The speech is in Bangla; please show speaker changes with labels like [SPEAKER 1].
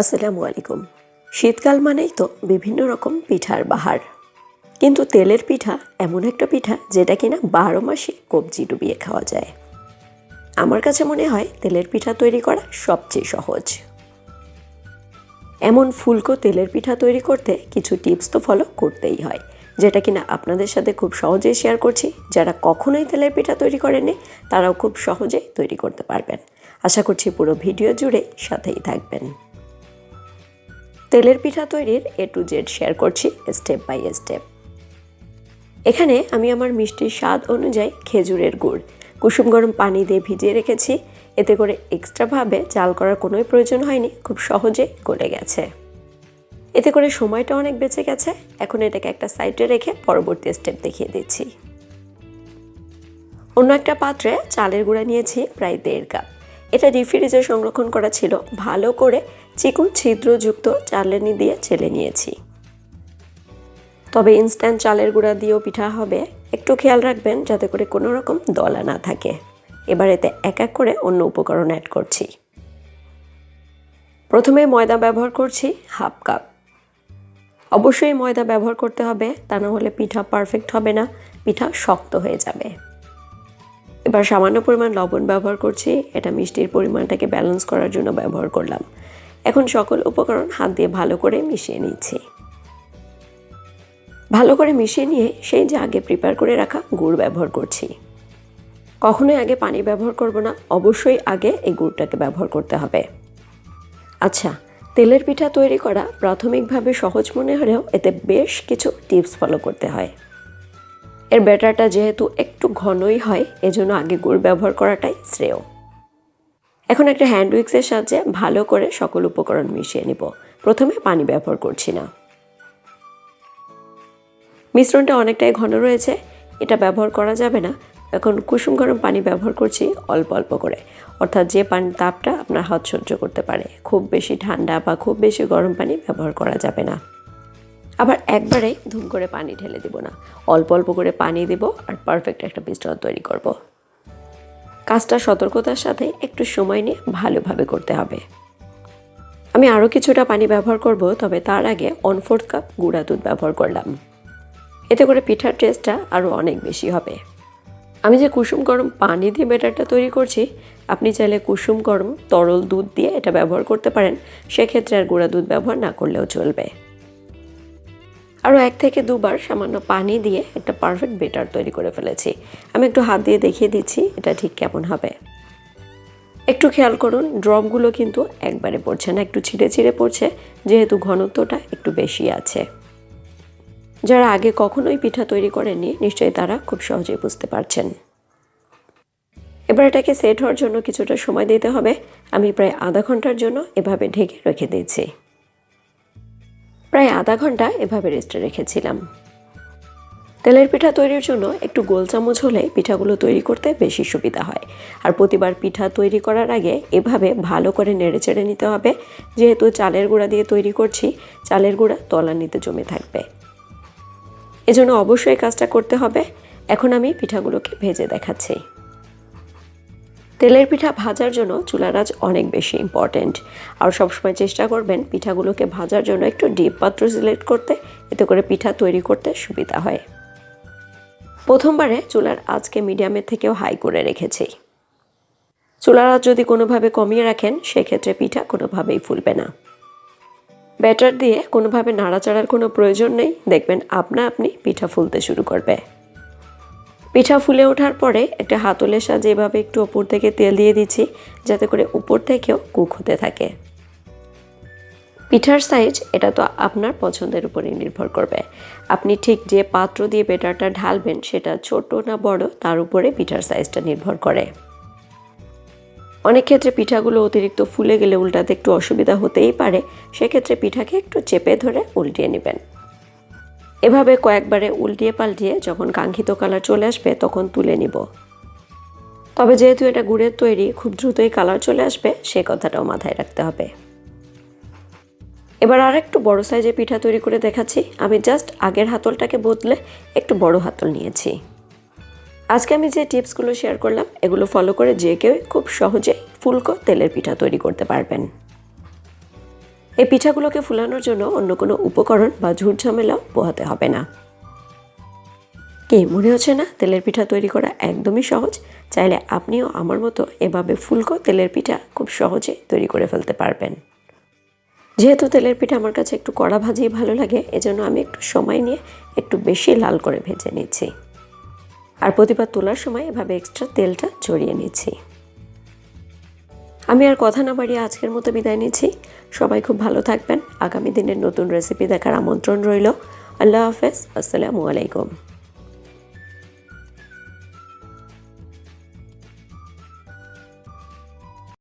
[SPEAKER 1] আসসালামু আলাইকুম। শীতকাল মানেই তো বিভিন্ন রকম পিঠার বাহার। কিন্তু তেলের পিঠা এমন একটা পিঠা যেটা কিনা বারো মাসে কবজি ডুবিয়ে খাওয়া যায়। আমার কাছে মনে হয় তেলের পিঠা তৈরি করা সবচেয়ে সহজ। এমন ফুলকো তেলের পিঠা তৈরি করতে কিছু টিপস তো ফলো করতেই হয়, যেটা কিনা আপনাদের সাথে খুব সহজেই শেয়ার করছি। যারা কখনোই তেলের পিঠা তৈরি করেনি তারাও খুব সহজেই তৈরি করতে পারবেন। আশা করছি পুরো ভিডিও জুড়ে সাথেই থাকবেন। তেলের পিঠা তৈরির এ টু জেড শেয়ার করছি স্টেপ বাই স্টেপ এখানে আমি আমার মিষ্টির স্বাদ অনুযায়ী খেজুরের গুড়, কুসুম গরম পানি দিয়ে ভিজিয়ে রেখেছি। এতে করে এক্সট্রাভাবে চাল করার কোনোই প্রয়োজন হয়নি, খুব সহজে গলে গেছে। এতে করে সময়টা অনেক বেঁচে গেছে। এখন এটাকে একটা সাইডে রেখে পরবর্তী স্টেপ দেখিয়ে দিচ্ছি। অন্য একটা পাত্রে চালের গুঁড়া নিয়েছি প্রায় দেড় কাপ এটা রিফ্রিজে সংরক্ষণ করা ছিল। ভালো করে চিকন ছিদ্রযুক্ত চালেনি দিয়ে চেলে নিয়েছি। তবে ইনস্ট্যান্ট চালের গুঁড়া দিয়েও পিঠা হবে। একটু খেয়াল রাখবেন যাতে করে কোনো রকম দলা না থাকে। এবার এতে এক এক করে অন্য উপকরণ অ্যাড করছি। প্রথমে ময়দা ব্যবহার করছি হাফ কাপ। অবশ্যই ময়দা ব্যবহার করতে হবে, তা না হলে পিঠা পারফেক্ট হবে না, পিঠা শক্ত হয়ে যাবে। এবার সামান্য পরিমাণ লবণ ব্যবহার করছি, এটা মিষ্টির পরিমাণটাকে ব্যালেন্স করার জন্য ব্যবহার করলাম। এখন সকল উপকরণ হাত দিয়ে ভালো করে মিশিয়ে নিচ্ছি। ভালো করে মিশিয়ে নিয়ে সেই যে আগে প্রিপেয়ার করে রাখা গুড় ব্যবহার করছি। কখনোই আগে পানি ব্যবহার করব না, অবশ্যই আগে এই গুড়টাকে ব্যবহার করতে হবে। আচ্ছা তেলের পিঠা তৈরি করা প্রাথমিকভাবে সহজ মনে হলেও এতে বেশ কিছু টিপস ফলো করতে হয়। এর ব্যাটারটা যেহেতু একটু ঘনই হয়, এজন্য আগে গুড় ব্যবহার করাটাই শ্রেয়। এখন একটা হ্যান্ড উইক্সের সাহায্যে ভালো করে সকল উপকরণ মিশিয়ে নিব। প্রথমে পানি ব্যবহার করছি না। মিশ্রণটা অনেকটাই ঘন রয়েছে, এটা ব্যবহার করা যাবে না। এখন কুসুম গরম পানি ব্যবহার করছি অল্প অল্প করে। অর্থাৎ যে পানির তাপটা আপনার হাত সহ্য করতে পারে। খুব বেশি ঠান্ডা বা খুব বেশি গরম পানি ব্যবহার করা যাবে না। আবার একবারেই ধুম করে পানি ঢেলে দিব না। অল্প অল্প করে পানি দেব আর পারফেক্ট একটা মিশ্রণ তৈরি করব। কাজটা সতর্কতার সাথে একটু সময় নিয়ে ভালোভাবে করতে হবে। আমি আরও কিছুটা পানি ব্যবহার করব, তবে তার আগে ওয়ান ফোর্থ কাপ গুঁড়া দুধ ব্যবহার করলাম। এতে করে পিঠার টেস্টটা আরও অনেক বেশি হবে। আমি যে কুসুম গরম পানি দিয়ে ব্যাটারটা তৈরি করছি, আপনি চাইলে কুসুম গরম তরল দুধ দিয়ে এটা ব্যবহার করতে পারেন। সেক্ষেত্রে আর গুঁড়া দুধ ব্যবহার না করলেও চলবে। আরও এক থেকে দুবার সামান্য পানি দিয়ে একটা পারফেক্ট বেটার তৈরি করে ফেলেছি। আমি একটু হাত দিয়ে দেখিয়ে দিচ্ছি এটা ঠিক কেমন হবে। একটু খেয়াল করুন ড্রপগুলো কিন্তু একবারে পড়ছে না, একটু ছিঁড়ে ছিঁড়ে পড়ছে, যেহেতু ঘনত্বটা একটু বেশি আছে। যারা আগে কখনোই পিঠা তৈরি করেননি, নিশ্চয়ই তারা খুব সহজেই বুঝতে পারছেন। এবার এটাকে সেট হওয়ার জন্য কিছুটা সময় দিতে হবে। আমি প্রায় আধা ঘণ্টার জন্য এভাবে ঢেকে রেখে দিয়েছি। প্রায় আধা ঘণ্টা এভাবে রেস্টে রেখেছিলাম। তেলের পিঠা তৈরির জন্য একটু গোল চামচ হলে পিঠাগুলো তৈরি করতে বেশি সুবিধা হয়। আর প্রতিবার পিঠা তৈরি করার আগে এভাবে ভালো করে নেড়ে চেড়ে নিতে হবে। যেহেতু চালের গুঁড়া দিয়ে তৈরি করছি, চালের গুঁড়া তলানিতে জমে থাকবে। এজন্য অবশ্যই কাজটা করতে হবে। এখন আমি পিঠাগুলোকে ভেজে দেখাচ্ছি। তেলের পিঠা ভাজার জন্য চুলার আঁচ অনেক বেশি ইম্পর্ট্যান্ট আর সবসময় চেষ্টা করবেন পিঠাগুলোকে ভাজার জন্য একটু ডিপ পাত্র সিলেক্ট করতে, এতে করে পিঠা তৈরি করতে সুবিধা হয়। প্রথমবারে চুলার আজকে মিডিয়ামের থেকেও হাই করে রেখেছি। চুলার আঁচ যদি কোনোভাবে কমিয়ে রাখেন, সেক্ষেত্রে পিঠা কোনোভাবেই ফুলবে না। ব্যাটার দিয়ে কোনোভাবে নাড়াচাড়ার কোনো প্রয়োজন নেই। দেখবেন আপনা আপনি পিঠা ফুলতে শুরু করবে। পিঠা ফুলে ওঠার পরে একটা হাতলের সাহায্যে এভাবে একটু ওপর থেকে তেল দিয়ে দিচ্ছি, যাতে করে উপর থেকেও কুক হতে থাকে। পিঠার সাইজ এটা তো আপনার পছন্দের উপরে নির্ভর করবে। আপনি ঠিক যে পাত্র দিয়ে বেটারটা ঢালবেন, সেটা ছোট না বড়, তার উপরে পিঠার সাইজটা নির্ভর করে। অনেক ক্ষেত্রে পিঠাগুলো অতিরিক্ত ফুলে গেলে উল্টাতে একটু অসুবিধা হতেই পারে, সেক্ষেত্রে পিঠাকে একটু চেপে ধরে উল্টিয়ে নেবেন। এভাবে কয়েকবারে উল্টিয়ে পাল্টিয়ে যখন কাঙ্ক্ষিত কালার চলে আসবে, তখন তুলে নিব। তবে যেহেতু এটা গুড়ের তৈরি, খুব দ্রুতই কালার চলে আসবে, সে কথাটাও মাথায় রাখতে হবে। এবার আর একটু বড় সাইজে পিঠা তৈরি করে দেখাচ্ছি। আমি জাস্ট আগের হাতলটাকে বদলে একটু বড় হাতল নিয়েছি। আজকে আমি যে টিপসগুলো শেয়ার করলাম, এগুলো ফলো করে যে কেউ খুব সহজেই ফুলকো তেলের পিঠা তৈরি করতে পারবেন। এই পিঠাগুলোকে ফুলানোর জন্য অন্য কোনো উপকরণ বা ঝুট ঝামেলাও পোহাতে হবে না। কি, মনে হচ্ছে না? তেলের পিঠা তৈরি করা একদমই সহজ। চাইলে আপনিও আমার মতো এভাবে ফুলকো তেলের পিঠা খুব সহজে তৈরি করে ফেলতে পারবেন। যেহেতু তেলের পিঠা আমার কাছে একটু কড়া ভাজিই ভালো লাগে, এজন্য আমি একটু সময় নিয়ে একটু বেশি লাল করে ভেজে নিচ্ছি। আর প্রতিবার তোলার সময় এভাবে এক্সট্রা তেলটা ছড়িয়ে নিচ্ছি। আমি আর কথা না বাড়িয়ে আজকের মতো বিদায় নিচ্ছি। সবাই খুব ভালো থাকবেন। আগামী দিনের নতুন রেসিপি দেখার আমন্ত্রণ রইল। আল্লাহ হাফেজ। আসসালামু আলাইকুম।